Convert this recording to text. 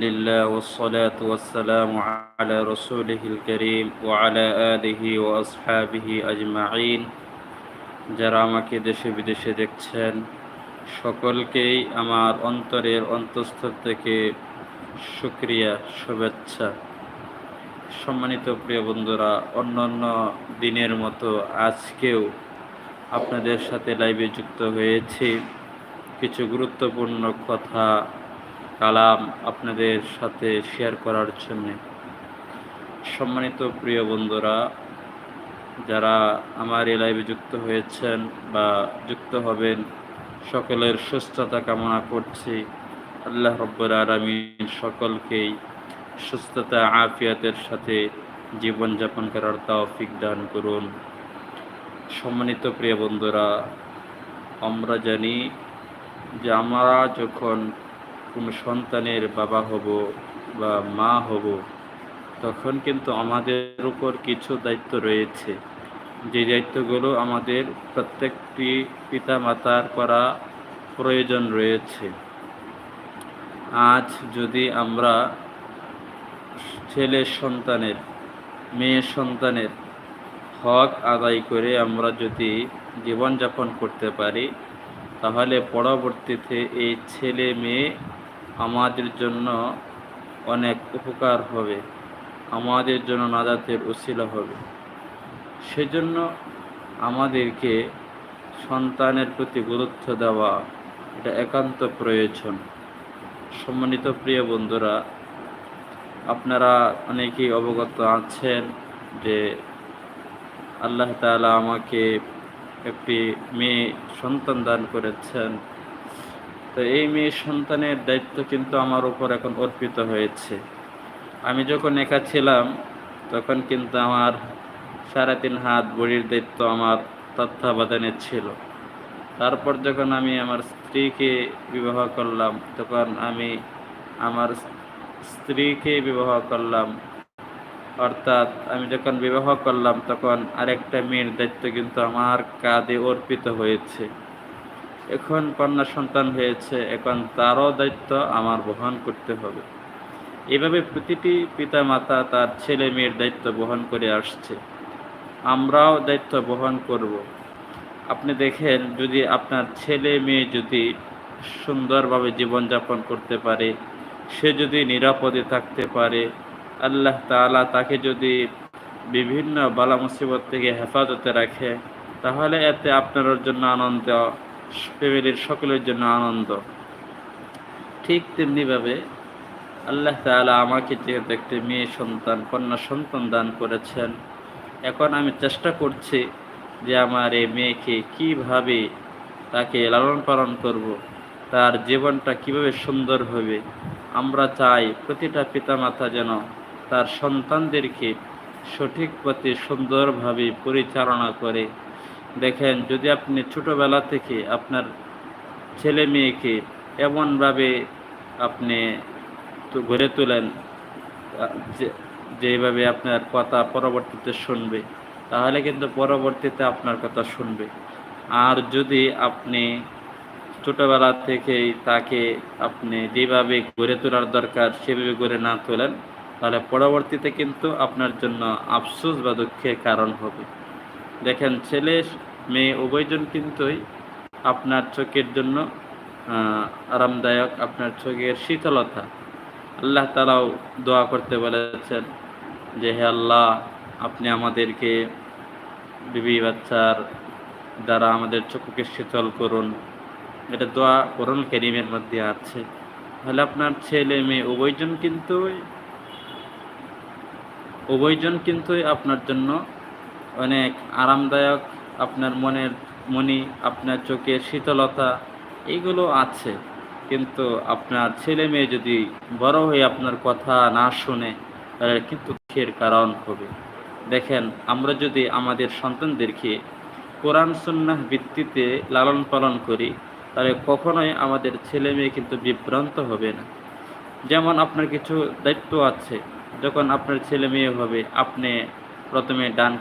لله والصلاة والسلام على رسوله الكريم وعلى آله وأصحابه أجمعين যারা আমাকে দেশে বিদেশে দেখছেন সকলকেই আমার অন্তরের অন্তঃস্থল থেকে শুক্রিয়া শুভেচ্ছা সম্মানিত প্রিয় বন্ধুরা অন্যান্য দিনের মতো আজকেও আপনাদের সাথে লাইভে যুক্ত হয়েছি কিছু গুরুত্বপূর্ণ কথা কালাম আপনাদের সাথে শেয়ার করার জন্য। সম্মানিত প্রিয় বন্ধুরা, যারা আমার এই লাইভে যুক্ত হয়েছেন বা যুক্ত হবেন, সকলের সুস্থতা কামনা করছি। আল্লাহ রব্বুর আলমিন সকলকেই সুস্থতা, আফিয়াতের সাথে জীবনযাপন করার তৌফিক দান করুন। সম্মানিত প্রিয় বন্ধুরা, আমরা জানি যে আমরা যখন কোনো সন্তানের বাবা হব বা মা হব, তখন কিন্তু আমাদের উপর কিছু দায়িত্ব রয়েছে। যে দায়িত্বগুলো আমাদের প্রত্যেকটি পিতা মাতার করা প্রয়োজন রয়েছে। আজ যদি আমরা ছেলে সন্তানের, মেয়ে সন্তানের হক আদায় করে আমরা যদি জীবনযাপন করতে পারি, তাহলে পরবর্তীতে এই ছেলে মেয়ে আমাদের জন্য অনেক উপকার হবে। আমাদের জন্য নাজাতের উশিলা হবে। সেজন্য আমাদেরকে সন্তানের প্রতি গুরুত্ব দেওয়া, এটা একান্ত প্রয়োজন। সম্মানিত প্রিয় বন্ধুরা, আপনারা অনেকেই অবগত আছেন যে আল্লাহ তালা আমাকে একটি মেয়ে সন্তান দান করেছেন। তো এই মেয়ে সন্তানের দায়িত্ব কিন্তু আমার উপর এখন অর্পিত হয়েছে। আমি যখন একা ছিলাম, তখন কিন্তু আমার সাড়ে তিন হাত বড়ির দায়িত্ব আমার তত্ত্বাবধানে ছিল। তারপর যখন আমি আমার স্ত্রীকে বিবাহ করলাম, তখন আমি আমার স্ত্রীকে বিবাহ করলাম। অর্থাৎ আমি যখন বিবাহ করলাম, তখন আরেকটা মেয়ের দায়িত্ব কিন্তু আমার কাঁধে অর্পিত হয়েছে। এখন কন্যা সন্তান হয়েছে, এখন তারও দায়িত্ব আমার বহন করতে হবে এভাবে প্রতিটি পিতা মাতা তার ছেলে মেয়ের দায়িত্ব বহন করে আসছে আমরাও দায়িত্ব বহন করব। আপনি দেখেন, যদি আপনার ছেলে মেয়ে যদি সুন্দরভাবে জীবনযাপন করতে পারে, সে যদি নিরাপদে থাকতে পারে, আল্লাহ তালা তাকে যদি বিভিন্ন বালা মুসিবত থেকে হেফাজতে রাখে, তাহলে এতে আপনার জন্য আনন্দ ফ্যামিলির সকলের জন্য আনন্দ ঠিক তেমনিভাবে আল্লাহ তালা আমাকে যেহেতু একটি মেয়ে সন্তান, কন্যা সন্তান দান করেছেন, এখন আমি চেষ্টা করছি যে আমার এই মেয়েকে কীভাবে তাকে লালন পালন করব। তার জীবনটা কীভাবে সুন্দর হবে আমরা চাই প্রতিটা পিতামাতা যেন তার সন্তানদেরকে সঠিক পথে সুন্দরভাবে পরিচালনা করে দেখেন, যদি আপনি ছোটোবেলা থেকে আপনার ছেলে মেয়েকে এমনভাবে আপনি গড়ে তোলেন যেভাবে আপনার কথা পরবর্তীতে শুনবে, তাহলে কিন্তু পরবর্তীতে আপনার কথা শুনবে। আর যদি আপনি ছোটোবেলা থেকেই তাকে আপনি যেভাবে গড়ে তোলার দরকার সেভাবে গড়ে না তোলেন, তাহলে পরবর্তীতে কিন্তু আপনার জন্য আফসোস বা দুঃখের কারণ হবে। দেখেন, ছেলে, মেয়ে, উভয়জন কিন্তুই আপনার চোখের জন্য আরামদায়ক, আপনার চোখের শীতলতা। আল্লাহ তারাও দোয়া করতে বলেছেন যে, হে আল্লাহ, আপনি আমাদেরকে বিবি বাচ্চার দ্বারা আমাদের চোখকে শীতল করুন। এটা দোয়া করুন কেরিমের মধ্যে আছে। তাহলে আপনার ছেলে, মেয়ে, উভয়জন কিন্তু উভয়জন কিন্তু আপনার জন্য অনেক আরামদায়ক আপনার মনের মনি, আপনার চোখে শীতলতা এইগুলো আছে। কিন্তু আপনার ছেলে মেয়ে যদি বড় হয়ে আপনার কথা না শুনে, তাহলে কিন্তু দুঃখের কারণ হবে। দেখেন, আমরা যদি আমাদের সন্তানদেরকে কোরআন সন্ন্যাস ভিত্তিতে লালন পালন করি, তাহলে কখনোই আমাদের ছেলে মেয়ে কিন্তু বিভ্রান্ত হবে না। যেমন আপনার কিছু দায়িত্ব আছে, যখন আপনার ছেলে মেয়ে হবে, আপনি প্রথমে ডান